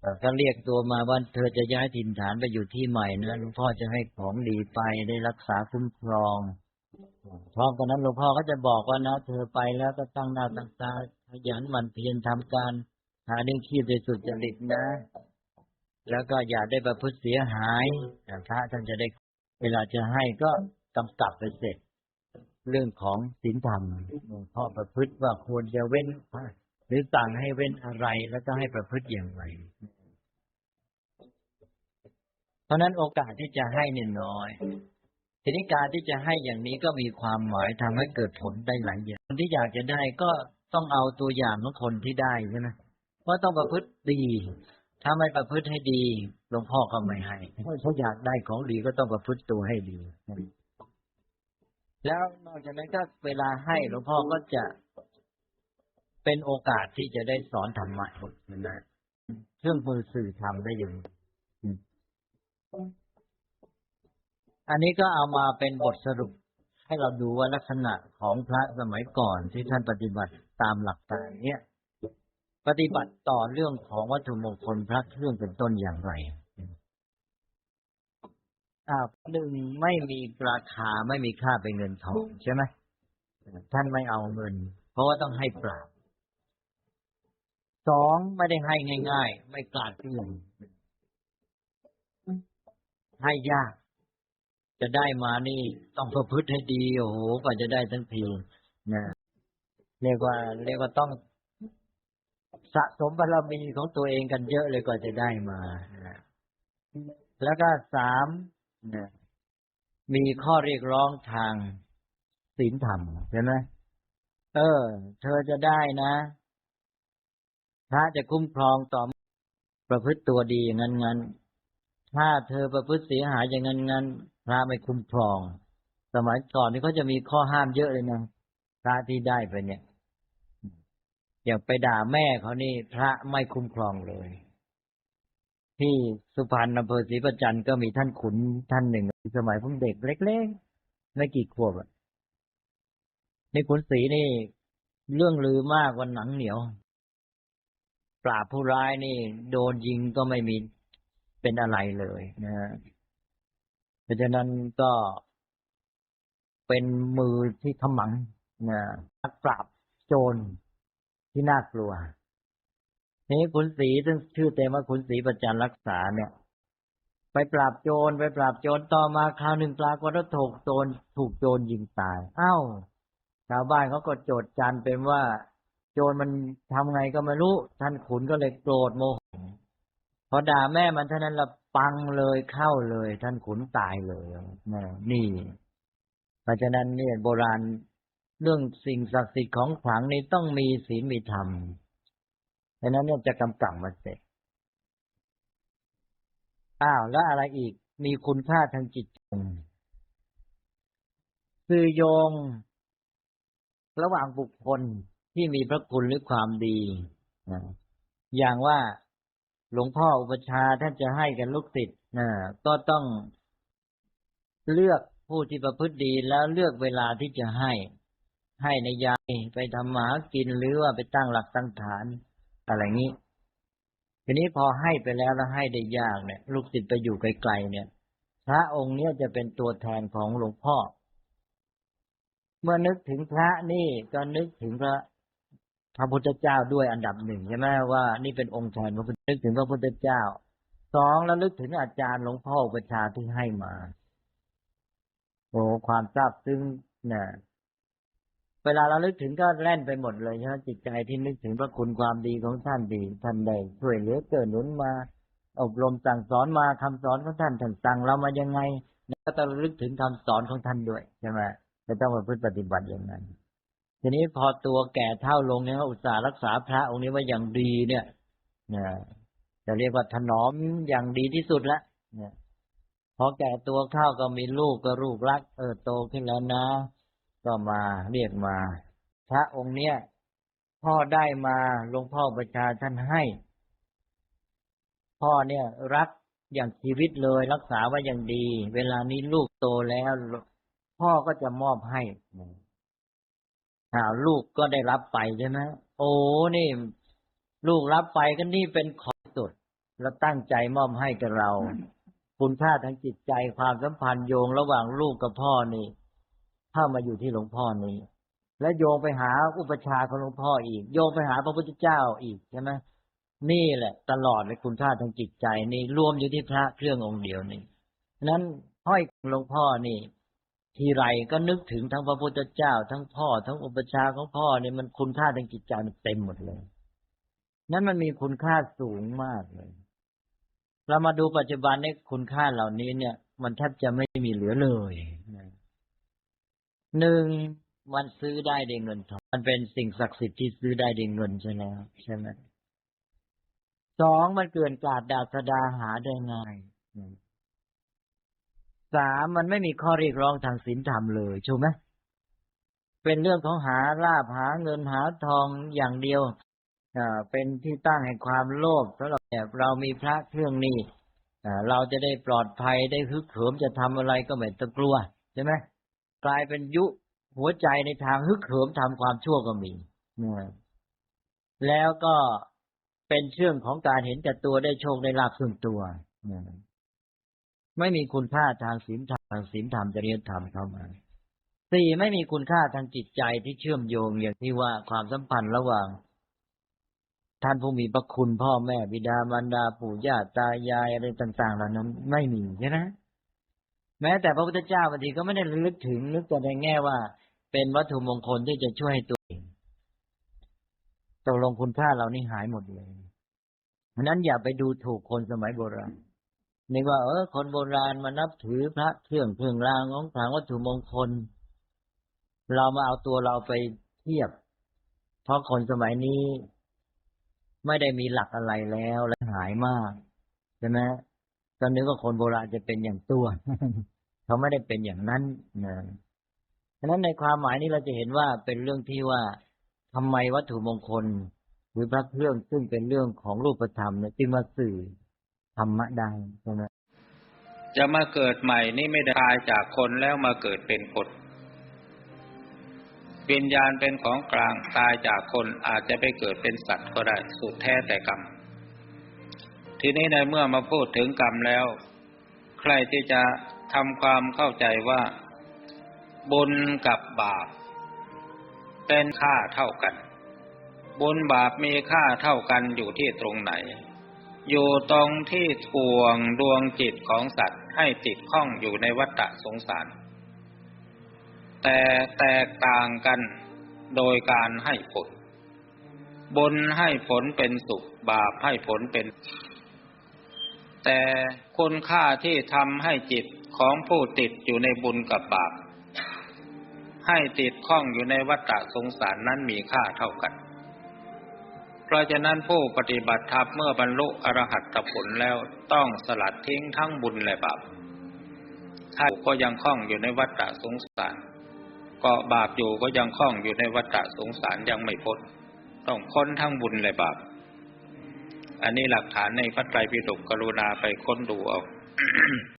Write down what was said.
เอ่อก็เรียกตัวมาว่าเธอจะย้ายถิ่นฐานไปอยู่ที่ใหม่นะหลวงพ่อจะให้ของดีไปได้รักษาคุ้มครองพร้อมกันนั้นหลวงพ่อก็จะบอกว่านะเธอไปแล้วก็ตั้งหน้าตั้งตาขยันหมั่นเพียรทำการ หาเลี้ยงชีพโดยสุจริตนะ แล้วก็อย่าได้ประพฤติเสียหายแต่พระท่านจะได้เวลาจะให้ก็กำกับไปเสร็จ เรื่องของศีลธรรมหลวงพ่อประพฤติว่าควรจะเว้น หรือสั่งให้เว้นอะไรแล้วก็ให้ประพฤติอย่างไร เพราะนั้นโอกาสที่จะให้เนี่ยน้อย ทีนี้การที่จะให้อย่างนี้ก็มีความหมายทำให้เกิดผลได้หลายอย่างคนที่อยากจะได้ก็ต้องเอาตัวอย่างของคนที่ได้ใช่ไหมเพราะต้องประพฤติดี ถ้าไม่ประพฤติให้ดีหลวงพ่อก็ไม่ให้เพราะเขาอยากได้ของดีก็ต้องประพฤติตัวให้ดี แล้วนอกจากนั้นก็เวลาให้หลวงพ่อก็จะ เป็นโอกาสที่จะได้สอนธรรมะบทนะเครื่องมือสื่อธรรมได้อย่างอืมอันนี้ก็เอามาเป็นบทสรุป ให้เราดูว่าลักษณะของพระสมัยก่อนที่ท่านปฏิบัติตามหลักการเนี้ยปฏิบัติต่อเรื่องของวัตถุมงคลพระเครื่องเป็นต้นอย่างไรอ่าหนึ่งไม่มีราคาไม่มีค่าเป็นเงินทองใช่ไหมท่านไม่เอาเงิน เพราะว่าต้องให้เปล่า สองไม่ได้ให้ง่าย ๆ ไม่กลาดเกลื่อนให้ยาก จะได้มานี่ ต้องประพฤติให้ดีโอ้โหกว่าจะได้ทั้งทีนะเรียกว่า เรียกว่าต้องสะสมบารมีของตัวเองกันเยอะเลยกว่าจะได้มานะแล้วก็สามนะมีข้อเรียกร้องทางศีลธรรมใช่ไหมเออ เธอจะได้นะ พระจะคุ้มครองต่อประพฤติตัวดีอย่างนั้นงั้นถ้าเธอประพฤติเสียหายอย่างนั้นงั้นพระไม่คุ้มครอง สมัยก่อนนี่เขาจะมีข้อห้ามเยอะเลยนะพระที่ได้ไปเนี่ย อย่างไปด่าแม่เขานี่ พระไม่คุ้มครองเลย ที่สุพรรณอำเภอศรีประจันต์ก็มีท่านขุนท่านหนึ่ง สมัยผมเด็กเล็กๆไม่กี่ขวบอะในขุนศรีนี่เรื่องลือมากวันหนังเหนียว ปราบผู้ร้ายนี่ โดนยิงก็ไม่มีเป็นอะไรเลยนะฮะเพราะฉะนั้นก็เป็นมือที่ขมังนะนักปราบโจรที่น่ากลัวนี้ขุนศรีซึ่งชื่อเต็มว่าขุนศรีประจันรักษาเนี่ย ไปปราบโจรไปปราบโจรต่อมาคราวหนึ่งปรากฏว่าถูกโจรถูกโจรยิงตาย เอ้าชาวบ้านเขาก็โจดจันเป็นว่า โจรมันทำไงก็ไม่รู้ ท่านขุนก็เลยโกรธโมโหพอด่าแม่มันเท่านั้นละปังเลยเข้าเลย ท่านขุนตายเลยนี่ เพราะฉะนั้นเนี่ยโบราณเรื่องสิ่งศักดิ์สิทธิ์ของขลังนี้ต้องมีศีลมีธรรมเพราะนั้นเนี่ยจะกำกับมาเสร็จ อ้าว แล้วอะไรอีก มีคุณค่าทางจิตใจคือโยง ระหว่างบุคคล ที่มีพระคุณหรือความดีนะอย่างว่าหลวงพ่ออุปชฌาย์ท่านจะให้กันลูกศิษย์นะก็ต้องเลือกผู้ที่ประพฤติดีแล้วเลือกเวลาที่จะให้ ให้ในยายไปทำหมากินหรือว่าไปตั้งหลักตั้งฐาน อะไรงี้ ทีนี้พอให้ไปแล้วแล้วให้ได้ยากเนี่ย ลูกศิษย์ไปอยู่ไกลๆเนี่ย พระองค์เนี้ยจะเป็นตัวแทนของหลวงพ่อ เมื่อนึกถึงพระนี่ก็นึกถึงพระ พระพุทธเจ้าด้วยอันดับหนึ่งใช่ไหมว่านี่เป็นองค์แทนพระพุทธนึกถึงพระพุทธเจ้าสองแล้วนึกถึงอาจารย์หลวงพ่อประชาที่ให้มาโอ้ความซาบซึ้งเนี่ยเวลาเราลึกถึงก็แล่นไปหมดเลยใช่ไหมจิตใจที่นึกถึงพระคุณความดีของท่านดีท่านได้ช่วยเหลือเกิดหนุนมา อบรมสั่งสอนมาคำสอนของท่านท่านสั่งเรามายังไงก็ต้องลึกถึงคำสอนของท่านด้วยใช่ไหมจะต้องมาพึ่ปฏิบัติอย่างนั้น ทีนี้พอตัวแก่เท่าลงเนี่ยอุตส่าห์รักษาพระองค์นี้ไว้อย่างดีเนี่ยนะจะเรียกว่าถนอมอย่างดีที่สุดละเนี่ยพอแก่ตัวเข้าก็มีลูกก็ลูกรักเออโตขึ้นแล้วนะ ก็มาเรียกมา พระองค์เนี้ยพ่อได้มาหลวงพ่อประชาท่านให้ พ่อเนี่ยรักอย่างชีวิตเลยรักษาไว้อย่างดี เวลานี้ลูกโตแล้ว พ่อก็จะมอบให้ หาลูกก็ได้รับไปใช่ไหมโอ้นี่ ลูกรับไปก็นี่เป็นของสุดแล้วตั้งใจมอบให้กับเรา คุณค่าทางจิตใจความสัมพันธ์โยงระหว่างลูกกับพ่อนี่เข้ามาอยู่ที่หลวงพ่อนี้ และโยงไปหาอุปชาของหลวงพ่ออีก โยงไปหาพระพุทธเจ้าอีกใช่ไหมนี่แหละ ตลอดเลยคุณค่าทางจิตใจนี่รวมอยู่ที่พระเครื่ององค์เดียวนี่นั้นห้อยหลวงพ่อนี่ ทีไรก็นึกถึงทั้งพระพุทธเจ้า ทั้งพ่อ ทั้งอุปชาของพ่อเนี่ยมันคุณค่าทางจิตใจมันเต็มหมดเลย นั้นมันมีคุณค่าสูงมากเลย เรามาดูปัจจุบันในคุณค่าเหล่านี้เนี่ย มันแทบจะไม่มีเหลือเลยหนึ่งมันซื้อได้ด้วยเงินทองมันเป็นสิ่งศักดิ์สิทธิ์ที่ซื้อได้ด้วยเงินใช่แล้วใช่ไหมสองมันเกินกาดดาษดาหาได้ง่าย สามมันไม่มีข้อเรียกร้องทางศีลธรรมเลยถูกไหมเป็นเรื่องของหาลาบหาเงินหาทองอย่างเดียวอ่าเป็นที่ตั้งแห่งความโลภสำหรับแบบเรามีพระเครื่องนี้อ่าเราจะได้ปลอดภัยได้ฮึกเหิมจะทำอะไรก็ไม่ต้องกลัวใช่ไหมกลายเป็นยุหัวใจในทางฮึกเหิมทำความชั่วก็มีนะแล้วก็เป็นเชื่องของการเห็นแต่ตัวได้โชคได้ลาภส่วนตัวนะ ไม่มีคุณค่าทางศีลธรรมทางศีลธรรมจริยธรรมเข้ามาสี่ไม่มีคุณค่าทางจิตใจที่เชื่อมโยงอย่างที่ว่าความสัมพันธ์ระหว่าง ท่านผู้มีพระคุณพ่อแม่บิดามารดาปู่ย่าตายายอะไรต่าง ๆ เหล่านั้น ไม่มีใช่ไหมแม้แต่พระพุทธเจ้าบางทีก็ไม่ได้ลึกถึงนึกแต่ในแง่ว่า เป็นวัตถุมงคลที่จะช่วยให้ตัวเองตกลงคุณค่าเรานี่หายหมดเลยเพราะนั้นอย่าไปดูถูกคนสมัยโบราณ นึกว่าเออคนโบราณมานับถือพระเครื่องเครื่องรางของขลังวัตถุมงคล เรามาเอาตัวเราไปเทียบ เพราะคนสมัยนี้ ไม่ได้มีหลักอะไรแล้วและหายมากใช่ไหมตอนนึกว่าคนโบราณจะเป็นอย่างตัว เขาไม่ได้เป็นอย่างนั้นนะฉะนั้นในความหมายนี้เราจะเห็นว่าเป็นเรื่องที่ว่าทำไมวัตถุมงคล หรือพระเครื่องซึ่งเป็นเรื่องของรูปธรรมเนี่ยจึงมาสื่อ รรมะได้ใช่ไหมจะมาเกิดใหม่นี่ไม่ได้ตายจากคนแล้วมาเกิดเป็นคนวิญญาณเป็นของกลางตายจากคนอาจจะไปเกิดเป็นสัตว์ก็ได้สุดแท้แต่กรรม ทีนี้ในเมื่อมาพูดถึงกรรมแล้ว ใครที่จะทำความเข้าใจว่า บุญกับบาป เป็นค่าเท่ากัน บุญบาปมีค่าเท่ากันอยู่ที่ตรงไหน อยู่ตรงที่ทวงดวงจิตของสัตว์ให้ติดข้องอยู่ในวัฏสงสาร แต่แตกต่างกันโดยการให้ผลบุญให้ผลเป็นสุข บาปให้ผลเป็น แต่คุณค่าที่ทำให้จิตของผู้ติดอยู่ในบุญกับบาป ให้ติดข้องอยู่ในวัฏสงสารนั้นมีค่าเท่ากัน เพราะฉะนั้นผู้ปฏิบัติธรรมเมื่อบรรลุอรหัตผลแล้วต้องสลัดทิ้งทั้งบุญและบาปถ้าก็ยังคล้องอยู่ในวัฏสงสารก็บาปอยู่ก็ยังคล้องอยู่ในวัฏสงสารยังไม่พ้นต้องพ้นทั้งบุญและบาป อันนี้หลักฐานในพระไตรปิฎกกรุณาไปค้นดูเอา